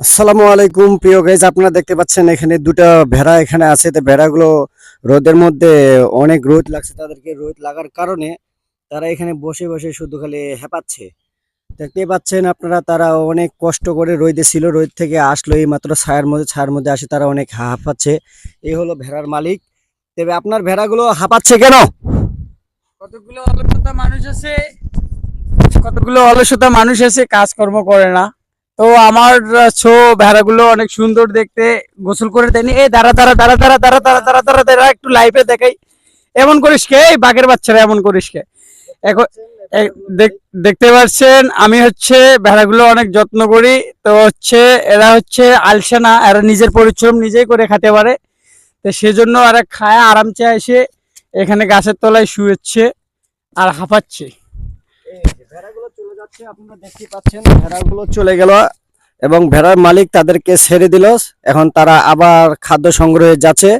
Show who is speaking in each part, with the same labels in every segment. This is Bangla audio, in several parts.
Speaker 1: আসসালামু আলাইকুম। প্রিয় গাইজ আপনারা দেখতে পাচ্ছেন এখানে দুটো ভেড়া এখানে আছে। তো ভেড়াগুলো রোদের মধ্যে অনেক রোদ লাগছে, তাদেরকে রোদ লাগার কারণে তারা এখানে বসে বসে শুধু খালি হেঁপাচ্ছে। দেখতে পাচ্ছেন আপনারা, তারা অনেক কষ্ট করে রোদে ছিল, রোদ থেকে আসলো এই মাত্র ছায়ার মধ্যে ছায়ার মধ্যে আসে তারা অনেক হাঁপাচ্ছে। এই হলো ভেড়ার মালিক। তবে আপনার ভেড়াগুলো হাঁপাচ্ছে কেন?
Speaker 2: কতগুলো অলসতা মানুষ আছে? কতগুলো অলসতা মানুষ আছে, কাজকর্ম করে না। তো আমার ছো ভেড়াগুলো অনেক সুন্দর দেখতে, গোসল করে দেয়নি। এই দাঁড়া দাঁড়া দাঁড়া দাঁড়া দাঁড়া দাঁড়া দাঁড়া দাঁড়া দাঁড়া, একটু লাইফে দেখাই। এমন করিস কে? এই বাঘের বাচ্চারা এমন করিস কে? এখন দেখতে পাচ্ছেন, আমি হচ্ছে ভেড়াগুলো অনেক যত্ন করি। তো হচ্ছে, এরা হচ্ছে আলসানা, এরা নিজের পরিশ্রম নিজেই করে খেতে পারে। তো সেজন্য এরা খায়, আরাম চায় এসে এখানে গাছের তলায় শুয়েছে আর হাঁপাচ্ছে।
Speaker 1: যাচ্ছে আপনারা দেখতে পাচ্ছেন, ভেড়াগুলো চলে গেল এবং ভেড়ার মালিক তাদেরকে ছেড়ে দিল। এখন তারা আবার খাদ্য সংগ্রহে যাচ্ছে।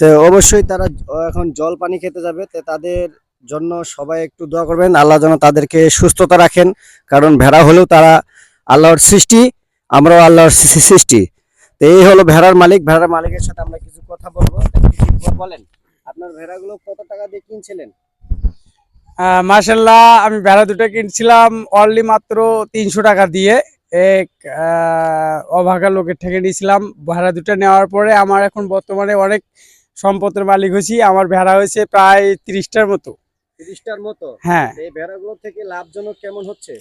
Speaker 1: তো অবশ্যই তারা এখন জল পানি খেতে যাবে। তো তাদের জন্য সবাই একটু দোয়া করবেন। আল্লাহ যেন তাদেরকে সুস্থতা রাখেন। কারণ ভেড়া হলেও তারা আল্লাহর সৃষ্টি, আমরাও আল্লাহর সৃষ্টি তো এই হলো ভেড়ার মালিক। ভেড়ার মালিকের সাথে আমরা কিছু কথা বলব। বলেন। আপনার ভেড়াগুলো কত টাকা দিয়ে কিনছিলেন?
Speaker 2: মার্শাল্লাহ আমি ভেড়া দুটো কিনছিলাম অনলি মাত্র তিনশো টাকা দিয়ে। এক অভাগা লোকের থেকে নিয়েছিলাম। ভেড়া দুটো নেওয়ার পরে আমার এখন বর্তমানে অনেক সম্পদের মালিক হয়েছি। আমার ভেড়া হয়েছে প্রায় তিরিশটার মতো।
Speaker 1: তিরিশটার মতো?
Speaker 2: হ্যাঁ।
Speaker 1: এই ভেড়াগুলো থেকে লাভজনক কেমন হচ্ছে?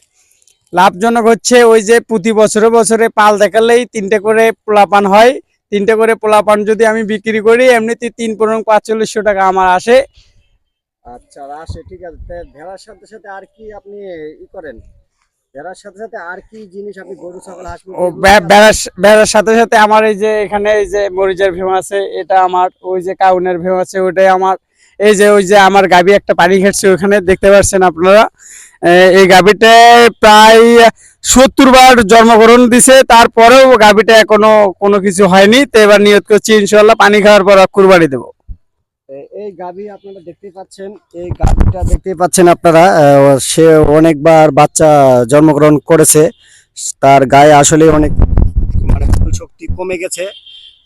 Speaker 2: লাভজনক হচ্ছে ওই যে প্রতি বছরে বছরে পাল দেখালেই তিনটে করে পোলাপান হয়। তিনটে করে পোলাপান যদি আমি বিক্রি করি এমনিতে তিন পনেরো পাঁচচল্লিশশো টাকা আমার আসে।
Speaker 1: আচ্ছা আসে ঠিক আছে। ভেড়ার সাথে সাথে আর কি আপনি ই করেন? ভেড়ার সাথে সাথে আর কি জিনিস আপনি গরু ছাগল হাঁস
Speaker 2: ও
Speaker 1: এগুলো
Speaker 2: বে-
Speaker 1: চাষ-
Speaker 2: বেড়ার বেড়ার সাথে সাথে আমার এই যে এখানে এই যে মরিচের আছে এটা আমার ওই যে কাউনের আছে ওটাই আমার। এই যে ওই যে আমার গাবি একটা পানি খেটছে ওখানে দেখতে পাচ্ছেন আপনারা? এই গাবিটা প্রায় সত্তর বার জন্মগ্রহণ দিছে তারপরেও গাবিটা এখনও কোনো কিছু হয়নি। তো এবার নিয়ত করছি ইনশাল্লাহ পানি খাওয়ার পর কুরবানি দেবো।
Speaker 1: এই গাভী আপনারা দেখতে পাচ্ছেন, এই গাভীটা দেখতে পাচ্ছেন আপনারা সে অনেকবার বাচ্চা জন্মগ্রহণ করেছে। তার গায়ে আসলে অনেক মানে বল শক্তি কমে গেছে।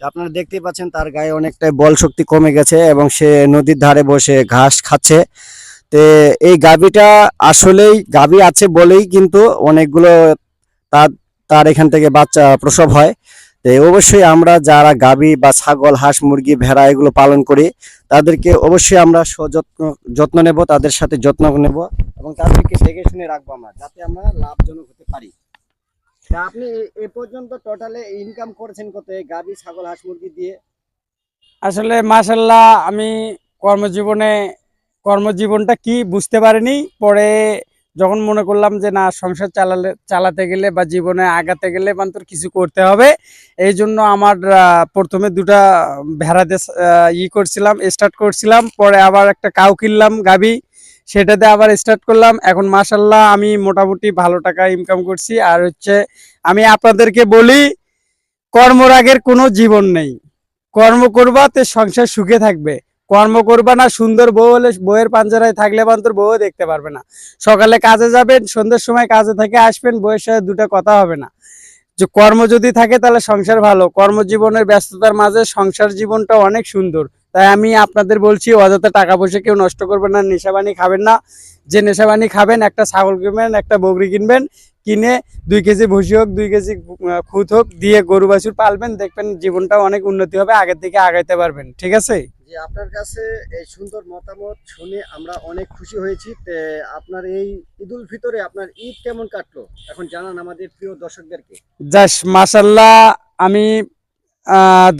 Speaker 1: আপনারা দেখতে পাচ্ছেন তার গায়ে অনেকটাই বল শক্তি কমে গেছে এবং সে নদীর ধারে বসে ঘাস খাচ্ছে। তে, এই গাভীটা আসলেই, গাভী আছে বলেই কিন্তু অনেকগুলো তার তার এখান থেকে বাচ্চা প্রসব হয়। তো অবশ্যই আমরা যারা গাভী বা ছাগল, হাঁস, মুরগি, ভেড়া এগুলো পালন করি, তাদেরকে অবশ্যই আমরা সযত্ন, যত্ন নেব, তাদের সাথে যত্ন নেব এবং তাদেরকে দেখে শুনে রাখব আমরা, যাতে আমরা লাভজনক হতে পারি। তা আপনি এ- পর্যন্ত টোটালে ইনকাম করেছেন কত গাভী ছাগল, হাঁস, মুরগি দিয়ে?
Speaker 2: আসলে মাশাল্লাহ আমি কর্মজীবনে, কর্মজীবনটা কি বুঝতে পারিনি, পরে যখন মনে করলাম যে না, সংসার চালালে, চালাতে গেলে বা জীবনে আগাতে গেলে মাত্র কিছু করতে হবে। এই জন্য আমার প্রথমে দুটা ভেড়াতে ই করছিলাম স্টার্ট করছিলাম। পরে আবার একটা কাউ কিনলাম গাবি সেটাতে আবার স্টার্ট করলাম। এখন মাশাল্লাহ আমি মোটামুটি ভালো টাকা ইনকাম করছি। আর হচ্ছে আমি আপনাদেরকে বলি, কর্মরাগের কোনো জীবন নেই। কর্ম করবা তে সংসার সুখে থাকবে। কর্ম করবা না, সুন্দর বউ হলে বউয়ের পাঞ্জারায় থাকলে বান্তর বউ দেখতে পারবে না। সকালে কাজে যাবেন, সন্ধ্যের সময় কাজে থেকে আসবেন, বউয়ের সাথে দুটো কথা হবে না। যে কর্ম যদি থাকে তাহলে সংসার ভালো। কর্মজীবনের ব্যস্ততার মাঝে সংসার জীবনটা অনেক সুন্দর। তাই আমি আপনাদের বলছি, অযথা টাকা পয়সা কেউ নষ্ট করবেন না, নেশাবানি খাবেন না। যে নেশাবানি খাবেন, একটা ছাগল কিনবেন, একটা বগরি কিনবেন কিনে দুই কেজি ভুসি হোক দুই কেজি খুঁত হোক দিয়ে গরু বাছুর পালবেন দেখবেন জীবনটা অনেক উন্নতি হবে আগের দিকে আগাইতে পারবেন ঠিক আছে?
Speaker 1: যে আপনার কাছে এই সুন্দর মতামত শুনে আমরা অনেক খুশি হয়েছি। আপনার এই ঈদুল ফিতরে আপনার ঈদ কেমন কাটলো? এখন জানান আমাদের প্রিয় দর্শকদেরকে।
Speaker 2: জাস মাসাল্লাহ আমি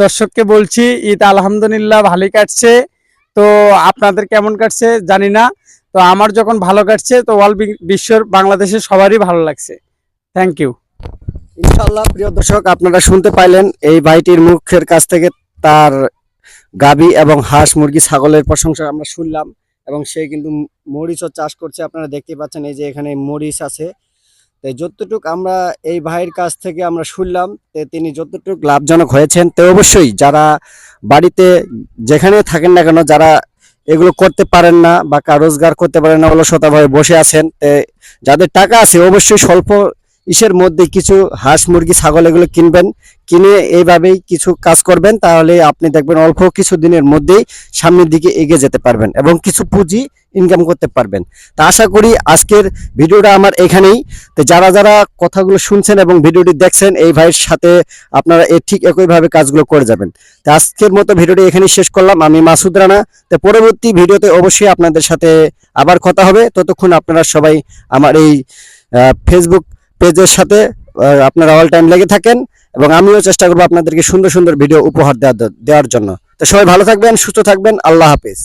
Speaker 2: দর্শককে বলছি ঈদ আলহামদুলিল্লাহ ভালোই কাটছে। তো আপনাদের কেমন কাটছে জানি না। তো আমার যখন ভালো কাটছে, তো অল বিশ্বর বাংলাদেশের সবারই ভালো লাগছে। থ্যাংক ইউ
Speaker 1: ইনশাল্লাহ প্রিয় দর্শক, আপনারা শুনতে পাইলেন, এই ভাইটির মুখের কাছ থেকে তার গাবি এবং হাঁস, মুরগি, ছাগলের প্রশংসা আমরা শুনলাম এবং সে কিন্তু মরিচও চাষ করছে। আপনারা দেখতে পাচ্ছেন, এই যে এখানে মরিচ আছে। তো যতটুক আমরা এই ভাইয়ের কাছ থেকে আমরা শুনলাম যে তিনি যতটুক লাভজনক হয়েছেন, তো অবশ্যই যারা বাড়িতে যেখানে থাকেন না কেন, যারা এগুলো করতে পারেন না বা রোজগার করতে পারেন না অলসতাভাবে বসে আছেন। যাদের টাকা আছে অবশ্যই স্বল্প ইসের মধ্যে কিছু হাঁস, মুরগি, ছাগল এগুলো কিনবেন। কিনে এইভাবেই কিছু কাজ করবেন, তাহলে আপনি দেখবেন অল্প কিছু দিনের মধ্যেই সামনের দিকে এগিয়ে যেতে পারবেন। এবং কিছু পুঁজি ইনকাম করতে পারবেন। তা আশা করি আজকের ভিডিওটা আমার এখানেই। তো যারা যারা কথাগুলো শুনছেন এবং ভিডিওটি দেখছেন, এই ভাইয়ের সাথে আপনারা এই ঠিক একইভাবে কাজগুলো করে যাবেন। তো আজকের মতো ভিডিওটি এখানেই শেষ করলাম। আমি মাসুদ রানা। তো পরবর্তী ভিডিওতে অবশ্যই আপনাদের সাথে আবার কথা হবে। ততক্ষণ আপনারা সবাই আমার এই ফেসবুক পেজের সাথে আপনারা অল টাইম লেগে থাকেন এবং আমিও চেষ্টা করব আপনাদেরকে সুন্দর সুন্দর ভিডিও উপহার দেওয়ার জন্য। তো সবাই ভালো থাকবেন, সুস্থ থাকবেন। আল্লাহ হাফিজ।